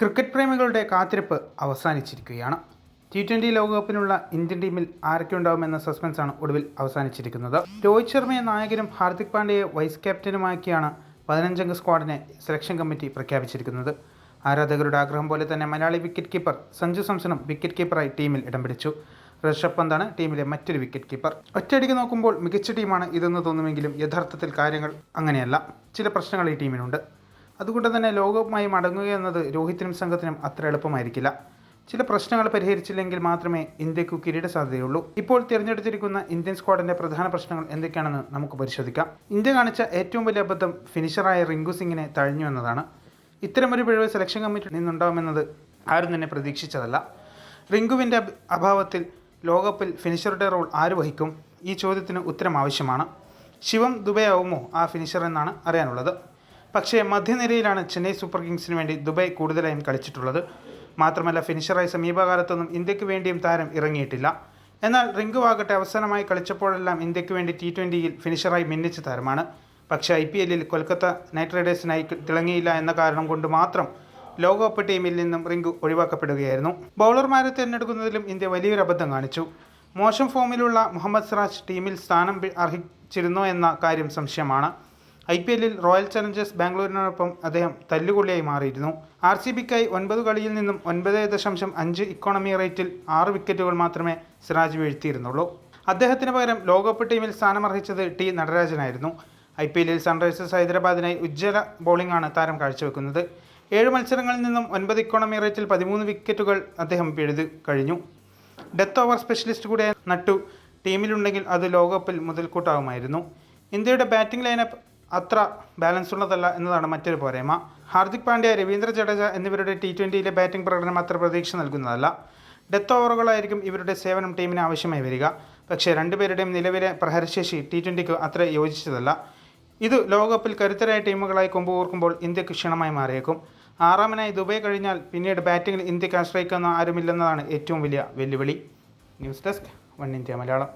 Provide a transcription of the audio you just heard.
Cricket പ്രേമികളുടെ കാത്തിരിപ്പ് അവസാനിച്ചിരിക്കുകയാണ്. ടി ട്വന്റി ലോകകപ്പിനുള്ള ഇന്ത്യൻ ടീമിൽ ആരൊക്കെ ഉണ്ടാവുമെന്ന സസ്പെൻസാണ് ഒടുവിൽ അവസാനിച്ചിരിക്കുന്നത്. രോഹിത് ശർമ്മയെ നായകനും ഹാർദിക് പാണ്ഡ്യയെ വൈസ് ക്യാപ്റ്റനുമാക്കിയാണ് പതിനഞ്ചംഗ സ്ക്വാഡിനെ സെലക്ഷൻ കമ്മിറ്റി പ്രഖ്യാപിച്ചിരിക്കുന്നത്. ആരാധകരുടെ ആഗ്രഹം പോലെ തന്നെ മലയാളി വിക്കറ്റ് കീപ്പർ സഞ്ജു സാംസണും വിക്കറ്റ് കീപ്പറായി ടീമിൽ ഇടം പിടിച്ചു. ഋഷഭ് പന്താണ് ടീമിലെ മറ്റൊരു വിക്കറ്റ് കീപ്പർ ഒറ്റയടിക്ക് നോക്കുമ്പോൾ മികച്ച ടീമാണ് ഇതെന്ന് തോന്നുമെങ്കിലും യഥാർത്ഥത്തിൽ കാര്യങ്ങൾ അങ്ങനെയല്ല. ചില പ്രശ്നങ്ങൾ ഈ ടീമിനുണ്ട്. അതുകൊണ്ട് തന്നെ ലോകകപ്പുമായി മടങ്ങുക എന്നത് രോഹിത്തിനും സംഘത്തിനും അത്ര എളുപ്പമായിരിക്കില്ല. ചില പ്രശ്നങ്ങൾ പരിഹരിച്ചില്ലെങ്കിൽ മാത്രമേ ഇന്ത്യയ്ക്ക് കിരീട സാധ്യതയുള്ളൂ ഇപ്പോൾ തിരഞ്ഞെടുത്തിരിക്കുന്ന ഇന്ത്യൻ സ്ക്വാഡിന്റെ പ്രധാന പ്രശ്നങ്ങൾ എന്തൊക്കെയാണെന്ന് നമുക്ക് പരിശോധിക്കാം. ഇന്ത്യ കാണിച്ച ഏറ്റവും വലിയ അബദ്ധം ഫിനിഷറായ റിങ്കു സിംഗിനെ തഴഞ്ഞു എന്നതാണ്. ഇത്തരമൊരു പിഴവ് സെലക്ഷൻ കമ്മിറ്റിയിൽ നിന്നുണ്ടാവുമെന്നത് ആരും തന്നെ പ്രതീക്ഷിച്ചതല്ല. റിങ്കുവിന്റെ അഭാവത്തിൽ ലോകകപ്പിൽ ഫിനിഷറുടെ റോൾ ആര് വഹിക്കും? ഈ ചോദ്യത്തിന് ഉത്തരം ആവശ്യമാണ്. ശിവം ദുബൈ ആവുമോ ആ ഫിനിഷർ എന്നാണ് അറിയാനുള്ളത്. പക്ഷേ മധ്യനിരയിലാണ് ചെന്നൈ സൂപ്പർ കിങ്സിന് വേണ്ടി ദുബായ് കൂടുതലായും കളിച്ചിട്ടുള്ളത്. മാത്രമല്ല ഫിനിഷറായി സമീപകാലത്തൊന്നും ഇന്ത്യയ്ക്ക് വേണ്ടിയും താരം ഇറങ്ങിയിട്ടില്ല. എന്നാൽ റിങ്കു ആകട്ടെ അവസാനമായി കളിച്ചപ്പോഴെല്ലാം ഇന്ത്യയ്ക്ക് വേണ്ടി ടി ട്വന്റിയിൽ ഫിനിഷറായി മിന്നിച്ച താരമാണ്. പക്ഷേ ഐ പി എല്ലിൽ കൊൽക്കത്ത നൈറ്റ് റൈഡേഴ്സിനായി തിളങ്ങിയില്ല എന്ന കാരണം കൊണ്ട് മാത്രം ലോകകപ്പ് ടീമിൽ നിന്നും റിങ്കു ഒഴിവാക്കപ്പെടുകയായിരുന്നു. ബൗളർമാരെ തിരഞ്ഞെടുക്കുന്നതിലും ഇന്ത്യ വലിയൊരു അബദ്ധം കാണിച്ചു. മോശം ഫോമിലുള്ള മുഹമ്മദ് സിറാജ് ടീമിൽ സ്ഥാനം അർഹിച്ചിരുന്നോ എന്ന കാര്യം സംശയമാണ്. ഐ പി എല്ലിൽ റോയൽ ചലഞ്ചേഴ്സ് ബാംഗ്ലൂരിനോടൊപ്പം അദ്ദേഹം തല്ലുകൊള്ളിയായി മാറിയിരുന്നു. ആർ സി ബിക്കായി ഒൻപത് കളിയിൽ നിന്നും ഒൻപത് ദശാംശം അഞ്ച് ഇക്കോണമി റേറ്റിൽ ആറ് വിക്കറ്റുകൾ മാത്രമേ സിറാജ് വീഴ്ത്തിയിരുന്നുള്ളൂ. അദ്ദേഹത്തിന് പകരം ലോകകപ്പ് ടീമിൽ സ്ഥാനമർഹിച്ചത് ടി നടരാജനായിരുന്നു. ഐ പി എല്ലിൽ സൺറൈസേഴ്സ് ഹൈദരാബാദിനായി ഉജ്ജ്വല ബോളിംഗാണ് താരം കാഴ്ചവെക്കുന്നത്. ഏഴ് മത്സരങ്ങളിൽ നിന്നും ഒൻപത് ഇക്കോണമി റേറ്റിൽ പതിമൂന്ന് വിക്കറ്റുകൾ അദ്ദേഹം പിഴുതു കഴിഞ്ഞു. ഡെത്ത് ഓവർ സ്പെഷ്യലിസ്റ്റ് കൂടിയായ നട്ടു. ടീമിലുണ്ടെങ്കിൽ അത് ലോകകപ്പിൽ മുതൽക്കൂട്ടാവുമായിരുന്നു. ഇന്ത്യയുടെ ബാറ്റിംഗ് ലൈനപ്പ് അത്ര ബാലൻസ് ഉള്ളതല്ല എന്നതാണ് മറ്റൊരു പോരായ്മ ഹാർദിക് പാണ്ഡ്യ രവീന്ദ്ര ജഡേജ എന്നിവരുടെ ടി ട്വന്റിയിലെ ബാറ്റിംഗ് പ്രകടനം അത്ര പ്രതീക്ഷ നൽകുന്നതല്ല. ഡെത്ത് ഓവറുകളായിരിക്കും ഇവരുടെ സേവനം ടീമിന് ആവശ്യമായി വരിക. പക്ഷേ രണ്ടുപേരുടെയും നിലവിലെ പ്രഹരശേഷി ടി ട്വന്റിക്ക് അത്ര യോജിച്ചതല്ല. ഇത് ലോകകപ്പിൽ കരുത്തരായ ടീമുകളായി കൊമ്പുകോർക്കുമ്പോൾ ഇന്ത്യയ്ക്ക് ക്ഷീണമായി മാറിയേക്കും. ആറാമനായി ദുബൈ കഴിഞ്ഞാൽ പിന്നീട് ബാറ്റിംഗിൽ ഇന്ത്യയ്ക്ക് ആശ്രയിക്കുന്ന ആരുമില്ലെന്നതാണ് ഏറ്റവും വലിയ വെല്ലുവിളി. News desk one India Malayalam.